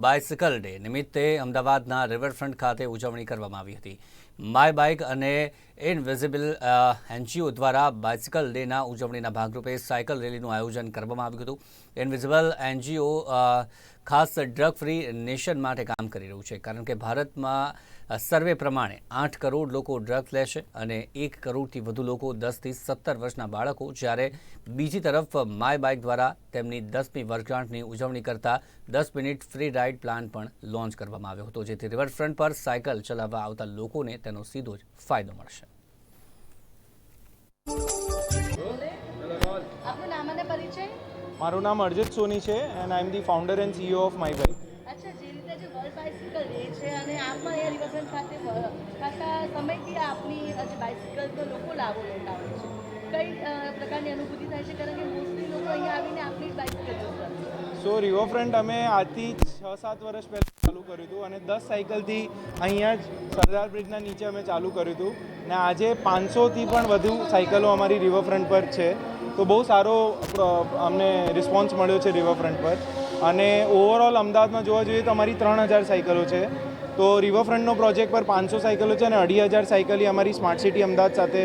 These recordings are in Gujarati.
બાઇસિકલ ડે નિમિત્તે અમદાવાદના રિવરફ્રન્ટ ખાતે ઉજવણી કરવામાં આવી હતી. માય બાઇક અને ઇનવિઝિબલ એનજીઓ દ્વારા બાઇસિકલ ડેના ઉજવણીના ભાગરૂપે સાયકલ રેલીનું આયોજન કરવામાં આવ્યું હતું. ઇનવિઝિબલ એનજીઓ ખાસ ડ્રગ ફ્રી નેશન માટે કામ કરી રહ્યું છે. કારણ કે ભારતમાં સર્વે પ્રમાણે આઠ કરોડ લોકો ડ્રગ્સ લે છે અને એક કરોડથી વધુ લોકો દસથી સત્તર વર્ષના બાળકો જ્યારે બીજી તરફ માય બાઇક દ્વારા તેમની દસમી વર્ષગાંઠની ઉજવણી કરતા દસ મિનિટ ફ્રી રાઇડ પ્લાન પણ લોન્ચ કરવામાં આવ્યો હતો. જેથી રિવરફ્રન્ટ પર સાયકલ ચલાવવા આવતા લોકોને તેનો સીધો જ ફાયદો મળશે. આપનું નામ અને પરિચય? મારું નામ અર્જિત સોની છે and I am the founder and CEO of my bike અચ્છા જે રીતે જે વર્લ્ડ બાઇસિકલ ડે છે અને આપમાં એ રિવરફ્રન્ટ ખાતે વ- સમયથી આપની જે બાઇસિકલ તો લોકો લાભો લેતા હોય છે. કઈ પ્રકારની અનુભૂતિ થાય છે? કારણ કે મોસ્ટલી લોકો અહીંયા આવીને આપની બાઇસિકલ યુઝ કરે છે. સો રિવરફ્રન્ટ અમે આજથી છ સાત વર્ષ પહેલાં ચાલુ કર્યું હતું અને દસ સાયકલથી અહીંયા જ સરદાર બ્રિજના નીચે અમે ચાલુ કર્યું હતું. ને આજે પાંચસોથી પણ વધુ સાયકલો અમારી રિવરફ્રન્ટ પર છે. તો બહુ સારો અમને રિસ્પોન્સ મળ્યો છે રિવરફ્રન્ટ પર. અને ઓવરઓલ અમદાવાદમાં જોવા જોઈએ તો અમારી ત્રણ હજાર સાયકલો છે. તો રિવરફ્રન્ટનો પ્રોજેક્ટ પર પાંચસો સાયકલો છે અને અઢી હજાર સાયકલી અમારી સ્માર્ટ સિટી અમદાવાદ સાથે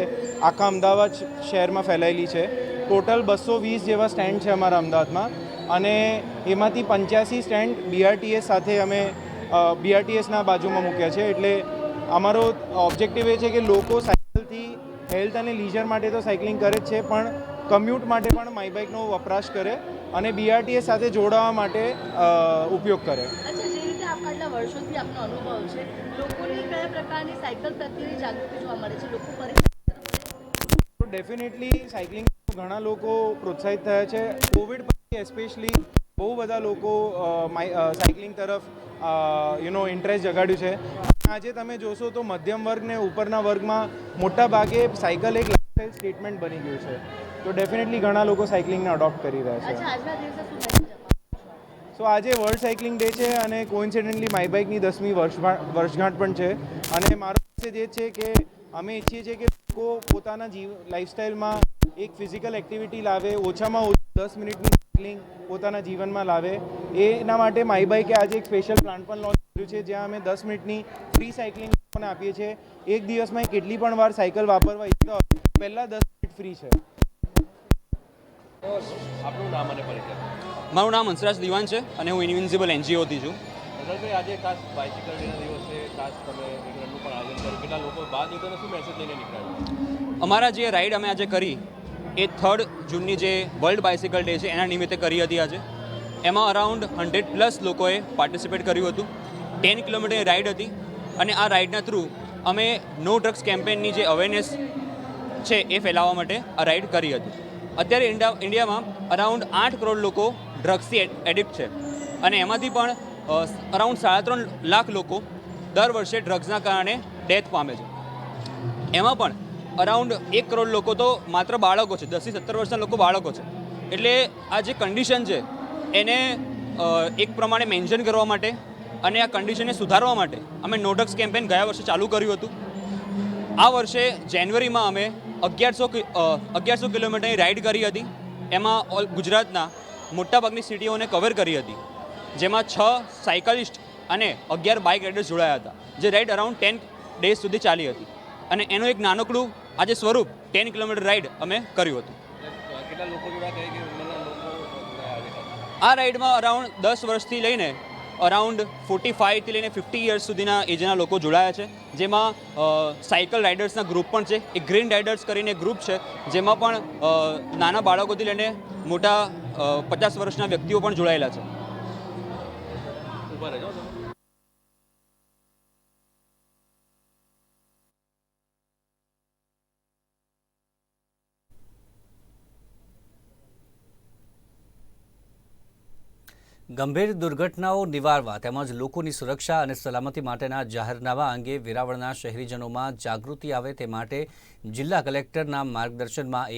આખા અમદાવાદ શહેરમાં ફેલાયેલી છે. ટોટલ બસો વીસ જેવા સ્ટેન્ડ છે અમારા અમદાવાદમાં. અને એમાંથી પંચ્યાસી સ્ટેન્ડ બીઆરટીએસ સાથે અમે બીઆરટીએસના બાજુમાં મૂક્યા છે. એટલે અમારો ઓબ્જેક્ટિવ એ છે કે લોકો સાયકલથી હેલ્થ અને લીઝર માટે તો સાયકલિંગ કરે જ છે પણ કમ્યુટ માટે પણ માય બાઇકનો વપરાશ કરે અને બીઆરટીએસ સાથે જોડાવા માટે ઉપયોગ કરે. આટલા વર્ષોથી આપનો અનુભવ છે લોકોની કયા પ્રકારની સાયકલ પ્રત્યેની જાગૃતિ જોવા મળે છે? લોકો પરિચય તો ડેફિનેટલી સાયકલિંગ ઘણા લોકો પ્રોત્સાહિત થયા છે. કોવિડ પછી એસ્પેશિયલી બહુ બધા લોકો સાયકલિંગ તરફ યુ નો ઇન્ટરેસ્ટ જગાડ્યું છે. આજે તમે જોશો તો મધ્યમ વર્ગને ઉપરના વર્ગમાં મોટા ભાગે સાયકલ એક લાઇફસ્ટાઇલ સ્ટેટમેન્ટ બની ગયું છે. તો ડેફિનેટલી ઘણા લોકો સાયકલિંગને અડોપ્ટ કરી રહ્યા છે. સો આજે વર્લ્ડ સાયકલિંગ ડે છે અને કોઇન્સિડન્ટલી માય બાઇકની દસમી વર્ષ વર્ષગાંઠ પણ છે. અને મારો મેસેજ એ છે કે અમે ઈચ્છીએ છીએ કે લોકો પોતાના જીવ લાઈફસ્ટાઈલમાં એક ફિઝિકલ એક્ટિવિટી લાવે ઓછામાં ઓછું દસ મિનિટની સાયકલિંગ પોતાના જીવનમાં લાવે. એના માટે માઈબાઈકે આજે એક સ્પેશિયલ પ્લાન પણ લોન્ચ કર્યું છે જ્યાં અમે દસ મિનિટની ફ્રી સાયકલિંગ લોકોને આપીએ છીએ. એક દિવસમાં એ કેટલી પણ વાર સાયકલ વાપરવા ઈચ્છતા હોય પહેલાં દસ મિનિટ ફ્રી છે. આપનું નામ અને પરિચય. મારું નામ હંસરાજ દિવાન છે અને હું ઇન્વિન્સિબલ એનજીઓથી છું. હંસરાજભાઈ આજે ખાસ બાઇસિકલ ડેના દિવસે ખાસ તમે એક રનનું પણ આયોજન કર્યું. કેટલા લોકો બહાર નીકળ્યો શું મેસેજ લઈને નીકળ્યા અમારા જે રાઈડ અમે આજે કરી એ થર્ડ જૂનની જે વર્લ્ડ બાઇસિકલ ડે છે, એના નિમિત્તે કરી હતી આજે. એમાં અરાઉન્ડ હંડ્રેડ પ્લસ લોકોએ પાર્ટિસિપેટ કર્યું હતું. ટેન કિલોમીટરની રાઈડ હતી અને આ રાઇડના થ્રુ અમે નો ડ્રગ્સ કેમ્પેનની જે અવેરનેસ છે, એ ફેલાવવા માટે આ રાઇડ કરી હતી. અત્યારે ઇન્ડિયા ઇન્ડિયામાં અરાઉન્ડ આઠ કરોડ લોકો ડ્રગ્સથી એડિક્ટ છે. અને એમાંથી પણ અરાઉન્ડ સાડા ત્રણ લાખ લોકો દર વર્ષે ડ્રગ્સના કારણે ડેથ પામે છે. એમાં પણ અરાઉન્ડ એક કરોડ લોકો તો માત્ર બાળકો છે. દસથી સત્તર વર્ષના લોકો બાળકો છે. એટલે આ જે કન્ડિશન છે, એને એક પ્રમાણે મેન્શન કરવા માટે અને આ કન્ડિશનને સુધારવા માટે અમે નોડક્સ કેમ્પેન ગયા વર્ષે ચાલુ કર્યું હતું. આ વર્ષે જાન્યુઆરીમાં અમે અગિયારસો અગિયારસો કિલોમીટરની રાઇડ કરી હતી. એમાં ઓલ ગુજરાતના મોટાભાગની સિટીઓને કવર કરી હતી. જેમાં છ સાયકલિસ્ટ અને અગિયાર બાઇક રાઇડર્સ જોડાયા હતા. જે રાઇડ અરાઉન્ડ ટેન ડેઝ સુધી ચાલી હતી. અને એનું એક નાનકડું આજે સ્વરૂપ ટેન કિલોમીટર રાઈડ અમે કર્યું હતું. આ રાઈડમાં અરાઉન્ડ દસ વર્ષથી લઈને અરાઉન્ડ ફોર્ટી ફાઇવથી લઈને ફિફ્ટી યર્સ સુધીના એજના લોકો જોડાયા છે. જેમાં સાયકલ રાઇડર્સના ગ્રુપ પણ છે. એક ગ્રીન રાઇડર્સ કરીને ગ્રુપ છે. જેમાં પણ નાના બાળકોથી લઈને મોટા પચાસ વર્ષના વ્યક્તિઓ પણ જોડાયેલા છે. ગંભીર દુર્ઘટનાઓ નિવારવા તેમજ લોકોની સુરક્ષા અને સલામતી માટેના જાહેરનામા અંગે વેરાવળના શહેરીજનોમાં જાગૃતિ આવે તે માટે જિલ્લા કલેક્ટરના માર્ગદર્શનમાં